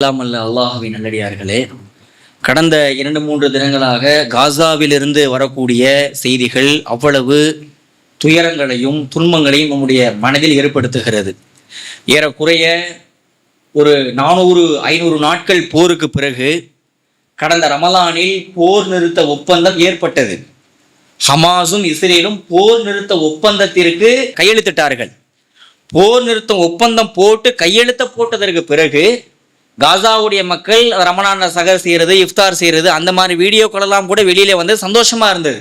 அல்லாமல்ல அல்லாஹுவின் நல்லடியார்களே கடந்த இரண்டு மூன்று தினங்களாக காசாவிலிருந்து வரக்கூடிய செய்திகள் அவ்வளவு துயரங்களையும் துன்பங்களையும் நம்முடைய மனதில் ஏற்படுத்துகிறது. ஏறக்குறைய ஒரு நானூறு ஐநூறு நாட்கள் போருக்கு பிறகு கடந்த ரமலானில் போர் நிறுத்த ஒப்பந்தம் ஏற்பட்டது. ஹமாஸும் இஸ்ரேலும் போர் நிறுத்த ஒப்பந்தத்திற்கு கையெழுத்திட்டார்கள். போர் நிறுத்தம் ஒப்பந்தம் போட்டு கையெழுத்த போட்டதற்கு பிறகு காசாவுடைய மக்கள் ரமணான சகர் செய்கிறது இஃப்தார் செய்கிறது அந்த மாதிரி வீடியோக்களெல்லாம் கூட வெளியில வந்து சந்தோஷமா இருந்தது.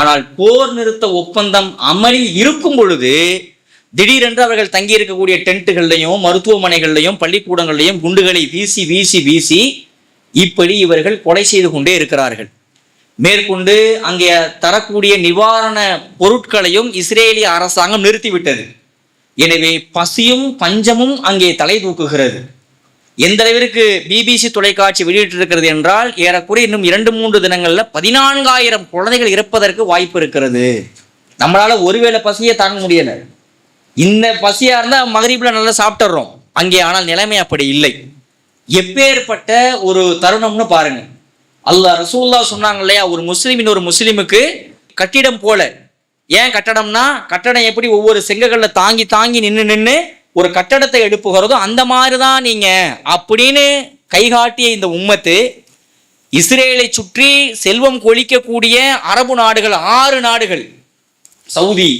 ஆனால் போர் நிறுத்த ஒப்பந்தம் அமலில் இருக்கும் பொழுது திடீரென்று அவர்கள் தங்கி இருக்கக்கூடிய டென்ட்டுகள்லையும் மருத்துவமனைகள்லையும் பள்ளிக்கூடங்கள்லையும் குண்டுகளை வீசி வீசி வீசி இப்படி இவர்கள் கொலை செய்து கொண்டே இருக்கிறார்கள். மேற்கொண்டு அங்கே தரக்கூடிய நிவாரண பொருட்களையும் இஸ்ரேலிய அரசாங்கம் நிறுத்திவிட்டது. எனவே பசியும் பஞ்சமும் அங்கே தலை தூக்குகிறது. எந்த அளவிற்கு பிபிசி தொலைக்காட்சி வெளியிட்டிருக்கிறது என்றால் ஏறக்குறைய இன்னும் இரண்டு மூன்று தினங்களில் பதினான்காயிரம் குழந்தைகள் இறப்பதற்கு வாய்ப்பு இருக்கிறது. நம்மளால ஒருவேளை பசியை தாங்க முடியல. இந்த பசியா இருந்தா மகரீப்ல நல்லா சாப்பிட்டுறோம். அங்கே ஆனால் நிலைமை அப்படி இல்லை. எப்பேற்பட்ட ஒரு தருணம்னு பாருங்க. அல்லாஹ் ரசூல்லா சொன்னாங்க இல்லையா ஒரு முஸ்லீமின் ஒரு முஸ்லீமுக்கு கட்டிடம் போல. ஏன் கட்டடம்னா கட்டடம் எப்படி ஒவ்வொரு செங்கல்ல தாங்கி தாங்கி நின்று நின்று ஒரு கட்டடத்தை எழுப்புகிறதோ அந்த மாதிரி தான் நீங்கள் அப்படின்னு கைகாட்டிய இந்த உம்மத்து இஸ்ரேலை சுற்றி செல்வம் கொழிக்கக்கூடிய அரபு நாடுகள் ஆறு நாடுகள் சவுதி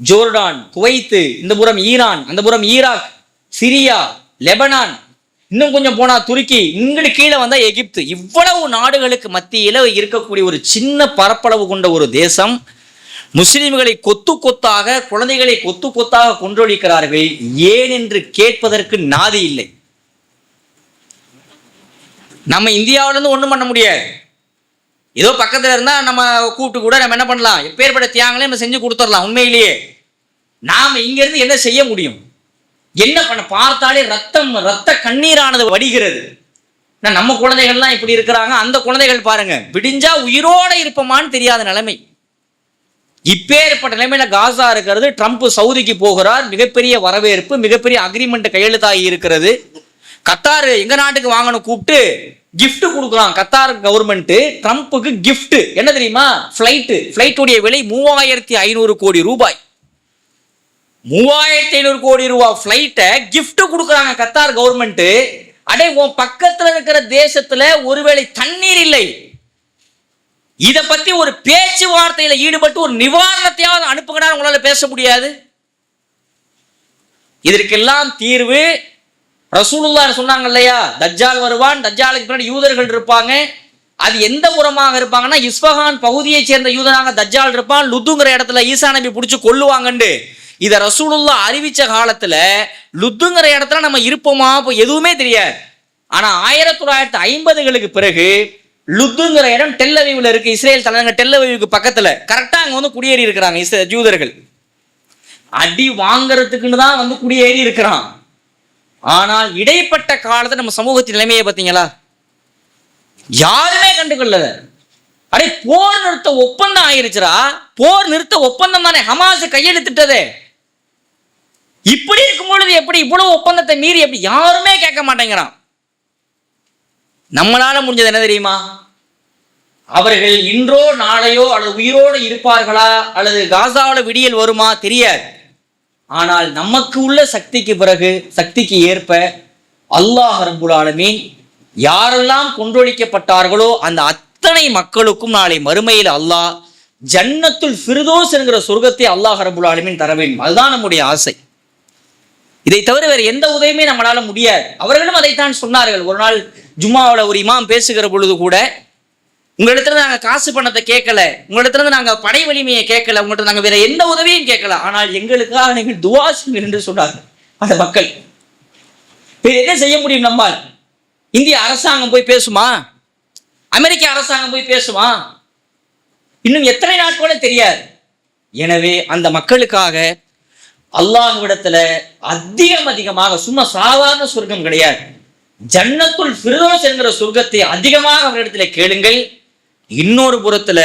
ஜோர்டான் குவைத்து இந்த புறம் ஈரான் அந்த புறம் ஈராக் சிரியா லெபனான் இன்னும் கொஞ்சம் போனால் துருக்கி இங்கிட்டு கீழே வந்தால் எகிப்து. இவ்வளவு நாடுகளுக்கு மத்தியில் இருக்கக்கூடிய ஒரு சின்ன பரப்பளவு கொண்ட ஒரு தேசம் முஸ்லிம்களை கொத்து கொத்தாக குழந்தைகளை கொத்து கொத்தாக கொன்றொழிக்கிறார்கள். ஏன் என்று கேட்பதற்கு நாதி இல்லை. நம்ம இந்தியாவிலேருந்து ஒன்றும் பண்ண முடியாது. ஏதோ பக்கத்தில் இருந்தால் நம்ம கூப்பிட்டு கூட நம்ம என்ன பண்ணலாம்? எப்பேற்பட்ட தியாகங்களே நம்ம செஞ்சு கொடுத்துடலாம் உண்மையிலேயே. நாம் இங்கேருந்து என்ன செய்ய முடியும்? என்ன பண்ண பார்த்தாலே ரத்தம் ரத்த கண்ணீரானது வடிகிறது. நம்ம குழந்தைகள்லாம் இப்படி இருக்கிறாங்க. அந்த குழந்தைகள் பாருங்க விடிஞ்சா உயிரோடு இருப்போமான்னு தெரியாத நிலைமை. இப்பேற்பட்ட நிலைமையில காசா இருக்கிறது. ட்ரம்ப் சவுதிக்கு போகிறார். மிகப்பெரிய வரவேற்பு மிகப்பெரிய அக்ரிமெண்ட் கையெழுத்தாகி இருக்கிறது. கத்தார் எங்க நாட்டுக்கு வாங்கணும் கூப்பிட்டு கிஃப்ட் கொடுக்குறான் கத்தார் கவர்மெண்ட் ட்ரம்ப்புக்கு கிஃப்ட் என்ன தெரியுமா? ஃப்ளைட்டு ஃப்ளைட்டுடைய விலை மூவாயிரத்தி ஐநூறு கோடி ரூபாய். மூவாயிரத்தி ஐநூறு கோடி ரூபாய் ஃப்ளைட்டை கிஃப்ட் கொடுக்குறாங்க கத்தார் கவர்மெண்ட் அடே உன் பக்கத்துல இருக்கிற தேசத்துல ஒருவேளை தண்ணீர் இல்லை. இதை பத்தி ஒரு பேச்சுவார்த்தையில ஈடுபட்டு ஒரு நிவாரணத்தையாவது அனுப்புங்கடா உங்களால பேச முடியாது. இதற்கெல்லாம் தீர்வு ரசூலுல்லா சொன்னாங்க இல்லையா? தஜ்ஜால் வருவான் தஜ்ஜாலுக்கு பின்னாடி யூதர்கள் இருப்பாங்க. அது எந்த புறமாக இருப்பாங்கன்னா இஸ்பஹான் பகுதியை சேர்ந்த யூதனாக தஜ்ஜால் இருப்பான் லுத்துங்கிற இடத்துல ஈசா நபி பிடிச்சி கொல்லுவாங்கண்டு. இதை ரசூலுல்லா அறிவிச்ச காலத்துல லுத்துங்கிற இடத்துல நம்ம இருப்போமா? எதுவுமே தெரியாது. ஆனா ஆயிரத்தி தொள்ளாயிரத்தி ஐம்பதுகளுக்கு பிறகு லுத்துங்கிற இடம் டெல்லவீவில் இருக்கு இஸ்ரேல் தலைநகர் டெல்லவீவுக்கு பக்கத்துல. கரெக்டா அங்க வந்து குடியேறி இருக்கிறாங்க ஜூதர்கள். அடி வாங்குறதுக்குன்னு தான் வந்து குடியேறி இருக்கிறான். ஆனால் இடைப்பட்ட காலத்தை நம்ம சமூகத்தின் நிலைமையை பார்த்தீங்களா? யாருமே கண்டுகொள்ளல. அடே போர் நிறுத்த ஒப்பந்தம் ஆயிருச்சுரா போர் நிறுத்த ஒப்பந்தம் தானே. ஹமாஸ் கையெழுத்திட்டதே. இப்படி இருக்கும் பொழுது எப்படி இவ்வளவு ஒப்பந்தத்தை மீறி எப்படி யாருமே கேட்க மாட்டேங்கிறான். நம்மளால முடிஞ்சது என்ன தெரியுமா? அவர்கள் இன்றோ நாளையோ அல்லது உயிரோடு இருப்பார்களா? அல்லது காசாவில் விடியல் வருமா? தெரியாது. ஆனால் நமக்கு உள்ள சக்திக்கு பிறகு சக்திக்கு ஏற்ப அல்லாஹ் ரப்புல் யாரெல்லாம் கொன்றொழிக்கப்பட்டார்களோ அந்த அத்தனை மக்களுக்கும் நாளை மறுமையில் அல்லாஹ் ஜன்னத்துல் ஃபிர்தோஸ் என்கிற சொர்க்கத்தை அல்லாஹ் ரப்புல் ஆலமீன் தர வேண்டும். அதுதான் நம்முடைய ஆசை. இதை தவிர வேறு எந்த உதவியுமே நம்மளால முடியாது. அவர்களும் அதைத்தான் சொன்னார்கள். ஒரு நாள் ஜும்மாவில் ஒரு இமாம் பேசுகிற பொழுது கூட உங்களிடத்துல நாங்க காசு பணத்தை கேட்கல உங்களிடத்துல நாங்க படை வலிமையை கேட்கல உங்கள்கிட்ட நாங்க வேற எந்த உதவியும் கேட்கல. ஆனால் எங்களுக்காக நீங்கள் துவா செய்யுங்கள் என்று சொன்னார்கள் அந்த மக்கள். வேறு என்ன செய்ய முடியும் நம்மால்? இந்திய அரசாங்கம் போய் பேசுமா? அமெரிக்க அரசாங்கம் போய் பேசுமா? இன்னும் எத்தனை நாட்களே தெரியாது. எனவே அந்த மக்களுக்காக அல்லாஹ்விடத்துல அதிகம் அதிகமாக சும்மா சாதாரண சொர்க்கம் கிடையாது. ஜன்னத்துள் பிரதோஸ் என்கிற சொர்க்கத்தை அதிகமாக அவரிடத்தில் கேளுங்கள். இன்னொரு புறத்துல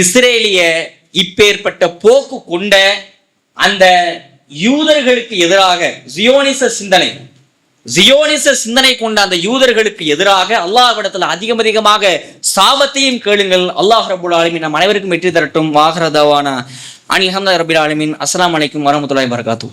இஸ்ரேலிய இப்பேற்பட்ட போக்கு கொண்ட அந்த யூதர்களுக்கு எதிராக ஜியோனிச சிந்தனை ஜியோனிச சிந்தனை கொண்ட அந்த யூதர்களுக்கு எதிராக அல்லாஹ்விடத்தில் அதிகம் அதிகமாக சாபத்தையும் கேளுங்கள். அல்லாஹ் ரபுல் ஆலமின் நம் அனைவருக்கும் வெற்றி தரட்டும். வாகரதவானா அனிஹம்த ரபில் ஆலமின். அஸ்லாம் வலைக்கும் வரமத்துல்லாஹி வரகாத்து